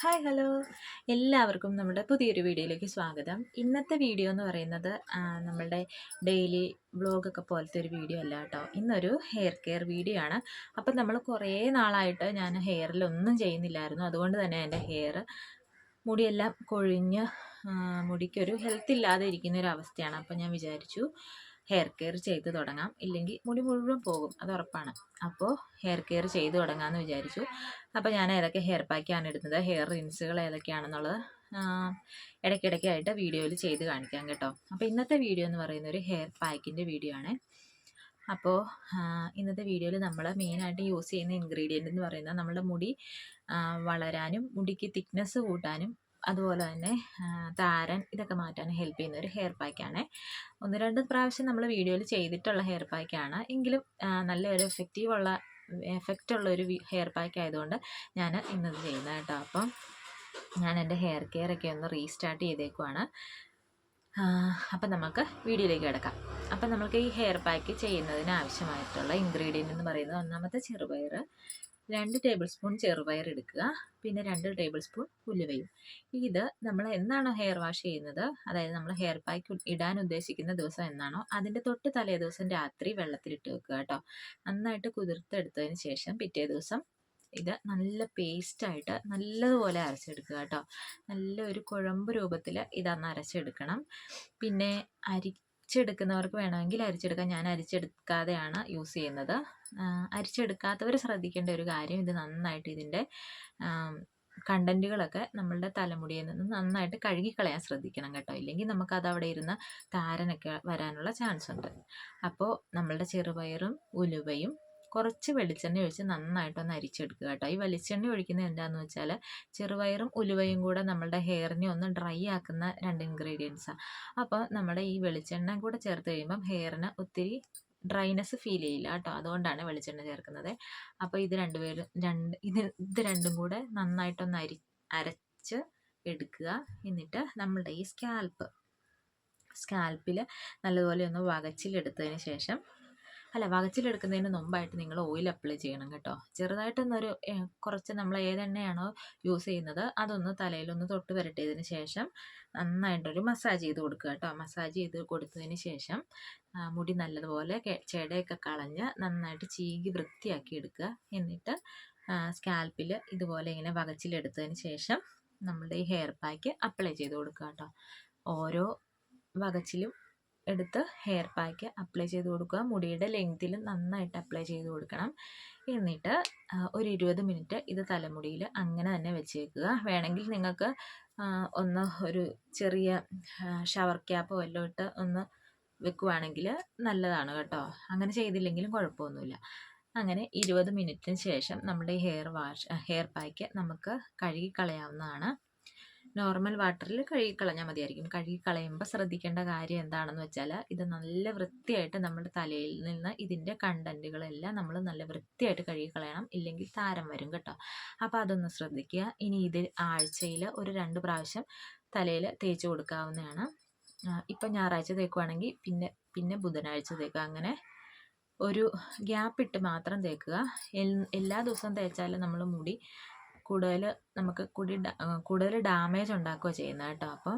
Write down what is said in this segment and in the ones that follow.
Hi hello. എല്ലാവർക്കും നമ്മുടെ പുതിയൊരു വീഡിയോയിലേക്ക് സ്വാഗതം. ഇന്നത്തെ വീഡിയോ എന്ന് പറയുന്നത് നമ്മളുടെ ഡെയിലി വ്ളോഗൊക്കെ പോലത്തെ ഒരു വീഡിയോ അല്ല കേട്ടോ. ഇന്നൊരു ഹെയർ കെയർ വീഡിയോ ആണ്. അപ്പം നമ്മൾ കുറേ നാളായിട്ട് ഞാൻ ഹെയറിലൊന്നും ചെയ്യുന്നില്ലായിരുന്നു. അതുകൊണ്ട് തന്നെ എന്റെ ഹെയർ മുടിയെല്ലാം കൊഴിഞ്ഞ് മുടിക്കൊരു ഹെൽത്ത് ഇല്ലാതെ ഇരിക്കുന്ന ഒരു അവസ്ഥയാണ്. അപ്പം ഞാൻ വിചാരിച്ചു ഹെയർ കെയർ ചെയ്ത് തുടങ്ങാം. ഇല്ലെങ്കിൽ മുടി മുഴുവൻ പോകും. അത് ഉറപ്പാണ്. അപ്പോൾ ഹെയർ കെയർ ചെയ്ത് തുടങ്ങാമെന്ന് വിചാരിച്ചു. അപ്പോൾ ഞാൻ ഏതൊക്കെ ഹെയർ പാക്കാണ് ഇടുന്നത്? ഹെയർ റിൻസുകൾ ഏതൊക്കെയാണെന്നുള്ളത് ഇടയ്ക്കിടയ്ക്കായിട്ട് വീഡിയോയിൽ ചെയ്ത് കാണിക്കാം കേട്ടോ. അപ്പോൾ ഇന്നത്തെ വീഡിയോ എന്ന് പറയുന്ന ഒരു ഹെയർ പാക്കിന്റെ വീഡിയോ ആണ്. അപ്പോൾ ഇന്നത്തെ വീഡിയോയിൽ നമ്മൾ മെയിനായിട്ട് യൂസ് ചെയ്യുന്ന ഇൻഗ്രീഡിയന്റ് എന്ന് പറയുന്നത് നമ്മുടെ മുടി വളരാനും മുടിക്ക് തിക്നെസ് കൂട്ടാനും അതുപോലെ തന്നെ താരൻ ഇതൊക്കെ മാറ്റാൻ ഹെൽപ്പ് ചെയ്യുന്ന ഒരു ഹെയർ പാക്കാണ് ഒന്ന് രണ്ട് പ്രാവശ്യം നമ്മൾ വീഡിയോയിൽ ചെയ്തിട്ടുള്ള ഹെയർ പാക്കാണ് എങ്കിലും നല്ലൊരു എഫക്റ്റീവ് ഉള്ള എഫക്റ്റ് ഉള്ള ഒരു ഹെയർ പാക്ക് ആയതുകൊണ്ട് ഞാൻ ഇന്നത് ചെയ്യുന്നത് കേട്ടോ. അപ്പം ഞാൻ എന്റെ ഹെയർ കെയർ ഒക്കെ ഒന്ന് റീസ്റ്റാർട്ട് ചെയ്തേക്കുവാണ്. അപ്പം നമുക്ക് വീഡിയോയിലേക്ക് കിടക്കാം. അപ്പം നമുക്ക് ഈ ഹെയർ പാക്ക് ചെയ്യുന്നതിന് ആവശ്യമായിട്ടുള്ള ഇൻഗ്രീഡിയന്റ് എന്ന് പറയുന്നത് ഒന്നാമത്തെ ചെറുപയർ രണ്ട് ടേബിൾ സ്പൂൺ ചെറുപയർ എടുക്കുക. പിന്നെ രണ്ട് ടേബിൾ സ്പൂൺ ഉലുവയും. ഇത് നമ്മൾ എന്നാണോ ഹെയർ വാഷ് ചെയ്യുന്നത് അതായത് നമ്മൾ ഹെയർ പാക്ക് ഇടാൻ ഉദ്ദേശിക്കുന്ന ദിവസം എന്നാണോ അതിന്റെ തൊട്ട് തലേ ദിവസം രാത്രി വെള്ളത്തിലിട്ട് വെക്കുക കേട്ടോ. നന്നായിട്ട് കുതിർത്തെടുത്തതിന് ശേഷം പിറ്റേ ദിവസം ഇത് നല്ല പേസ്റ്റായിട്ട് നല്ലതുപോലെ അരച്ചെടുക്കുക കേട്ടോ. നല്ല ഒരു കുഴമ്പ് രൂപത്തിൽ ഇതൊന്ന് അരച്ചെടുക്കണം. പിന്നെ അരിച്ചെടുക്കുന്നവർക്ക് വേണമെങ്കിൽ അരിച്ചെടുക്കാം. ഞാൻ അരിച്ചെടുക്കാതെയാണ് യൂസ് ചെയ്യുന്നത്. അരിച്ചെടുക്കാത്തവർ ശ്രദ്ധിക്കേണ്ട ഒരു കാര്യം ഇത് നന്നായിട്ട് ഇതിന്റെ കണ്ടന്റുകളൊക്കെ നമ്മളുടെ തലമുടിയിൽ നിന്ന് നന്നായിട്ട് കഴുകിക്കളയാൻ ശ്രദ്ധിക്കണം കേട്ടോ. ഇല്ലെങ്കിൽ നമുക്കത് അവിടെ ഇരുന്ന് താരനൊക്കെ വരാനുള്ള ചാൻസ് ഉണ്ട് അപ്പോൾ നമ്മളുടെ ചെറുപയറും ഉലുവയും കുറച്ച് വെളിച്ചെണ്ണ ഒഴിച്ച് നന്നായിട്ടൊന്ന് അരിച്ചെടുക്കുക കേട്ടോ. ഈ വെളിച്ചെണ്ണ ഒഴിക്കുന്നത് എന്താണെന്ന് വെച്ചാൽ ചെറുപയറും ഉലുവയും കൂടെ നമ്മളുടെ ഹെയറിനെ ഒന്ന് ഡ്രൈ ആക്കുന്ന രണ്ട് ഇൻഗ്രീഡിയൻസാണ് അപ്പോൾ നമ്മുടെ ഈ വെളിച്ചെണ്ണ കൂടെ ചേർത്ത് കഴിയുമ്പം ഹെയറിന് ഒത്തിരി ഡ്രൈനെസ് ഫീൽ ചെയ്യില്ല കേട്ടോ. അതുകൊണ്ടാണ് വെളിച്ചെണ്ണ ചേർക്കുന്നത്. അപ്പോൾ ഇത് രണ്ടുപേരും രണ്ട് ഇത് ഇത് രണ്ടും കൂടെ നന്നായിട്ടൊന്ന് അരി അരച്ച് എടുക്കുക. എന്നിട്ട് നമ്മളുടെ ഈ സ്കാൽപ്പ് സ്കാൽപ്പിൽ നല്ലതുപോലെ ഒന്ന് വകച്ചിലെടുത്തതിന് ശേഷം അല്ല വകച്ചിലെടുക്കുന്നതിന് മുമ്പായിട്ട് നിങ്ങൾ ഓയിൽ അപ്ലൈ ചെയ്യണം കേട്ടോ. ചെറുതായിട്ടൊന്നൊരു കുറച്ച് നമ്മൾ ഏതെണ്ണയാണോ യൂസ് ചെയ്യുന്നത് അതൊന്ന് തലയിലൊന്ന് തൊട്ട് പുരട്ടിയതിന് ശേഷം നന്നായിട്ടൊരു മസാജ് ചെയ്ത് കൊടുക്കുക കേട്ടോ. മസാജ് ചെയ്ത് കൊടുത്തതിന് ശേഷം മുടി നല്ലതുപോലെ ചെടയൊക്കെ കളഞ്ഞ് നന്നായിട്ട് ചീകി വൃത്തിയാക്കി എടുക്കുക. എന്നിട്ട് സ്കാൽപ്പിൽ ഇതുപോലെ ഇങ്ങനെ വകച്ചിലെടുത്തതിന് ശേഷം നമ്മളുടെ ഈ ഹെയർ പാക്ക് അപ്ലൈ ചെയ്ത് കൊടുക്കുക കേട്ടോ. ഓരോ വകച്ചിലും എടുത്ത് ഹെയർ പാക്ക് അപ്ലൈ ചെയ്ത് കൊടുക്കുക. മുടിയുടെ ലെങ്തിൽ നന്നായിട്ട് അപ്ലൈ ചെയ്ത് കൊടുക്കണം. എന്നിട്ട് ഒരു ഇരുപത് മിനിറ്റ് ഇത് തലമുടിയിൽ അങ്ങനെ തന്നെ വെച്ചേക്കുക. വേണമെങ്കിൽ നിങ്ങൾക്ക് ഒന്ന് ഒരു ചെറിയ ഷവർ ക്യാപ്പ് വല്ലതും ഇട്ട് ഒന്ന് വെക്കുവാണെങ്കിൽ നല്ലതാണ് കേട്ടോ. അങ്ങനെ ചെയ്തില്ലെങ്കിലും കുഴപ്പമൊന്നുമില്ല. അങ്ങനെ ഇരുപത് മിനിറ്റിന് ശേഷം നമ്മുടെ ഹെയർ വാഷ് ഹെയർ പാക്ക് നമുക്ക് കഴുകി കളയാവുന്നതാണ് നോർമൽ വാട്ടറിൽ കഴുകി കളഞ്ഞാൽ മതിയായിരിക്കും. കഴുകി കളയുമ്പോൾ ശ്രദ്ധിക്കേണ്ട കാര്യം എന്താണെന്ന് വെച്ചാൽ ഇത് നല്ല വൃത്തിയായിട്ട് നമ്മുടെ തലയിൽ നിന്ന് ഇതിന്റെ കണ്ടന്റുകളെല്ലാം നമ്മൾ നല്ല വൃത്തിയായിട്ട് കഴുകി കളയണം ഇല്ലെങ്കിൽ താരം വരും കേട്ടോ. അപ്പോൾ അതൊന്ന് ശ്രദ്ധിക്കുക. ഇനി ഇത് ആഴ്ചയിൽ ഒരു രണ്ട് പ്രാവശ്യം തലയിൽ തേച്ച് കൊടുക്കാവുന്നതാണ്. ഇപ്പം ഞായറാഴ്ച തേക്കുവാണെങ്കിൽ പിന്നെ പിന്നെ ബുധനാഴ്ച തേക്കുക. അങ്ങനെ ഒരു ഗ്യാപ്പ് ഇട്ട് മാത്രം തേക്കുക. എല്ലാ ദിവസവും തേച്ചാൽ നമ്മൾ മുടി കൂടുതൽ നമുക്ക് കുടി കൂടുതൽ ഡാമേജ് ഉണ്ടാക്കുക ചെയ്യുന്നത് കേട്ടോ. അപ്പോൾ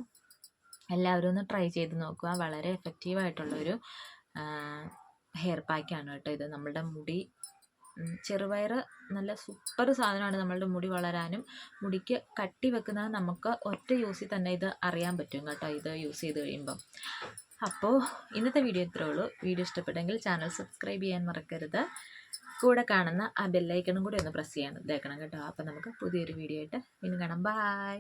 എല്ലാവരും ഒന്ന് ട്രൈ ചെയ്ത് നോക്കുക വളരെ എഫക്റ്റീവ് ആയിട്ടുള്ളൊരു ഹെയർ പാക്കാണ് കേട്ടോ ഇത്. നമ്മളുടെ മുടി ചെറുപയർ നല്ല സൂപ്പർ സാധനമാണ് നമ്മളുടെ മുടി വളരാനും. മുടിക്ക് കട്ടി വെക്കുന്നത് നമുക്ക് ഒറ്റ യൂസിൽ തന്നെ ഇത് അറിയാൻ പറ്റും കേട്ടോ ഇത് യൂസ് ചെയ്ത് കഴിയുമ്പം. അപ്പോൾ ഇന്നത്തെ വീഡിയോ ഇത്രേ ഉള്ളൂ. വീഡിയോ ഇഷ്ടപ്പെട്ടെങ്കിൽ ചാനൽ സബ്സ്ക്രൈബ് ചെയ്യാൻ മറക്കരുത്. കൂടെ കാണുന്ന ആ ബെല്ലൈക്കണും കൂടി ഒന്ന് പ്രസ് ചെയ്യാൻ ഇതേക്കണം കേട്ടോ. അപ്പം നമുക്ക് പുതിയൊരു വീഡിയോ ആയിട്ട് വീണ്ടും കാണാം. ബായ്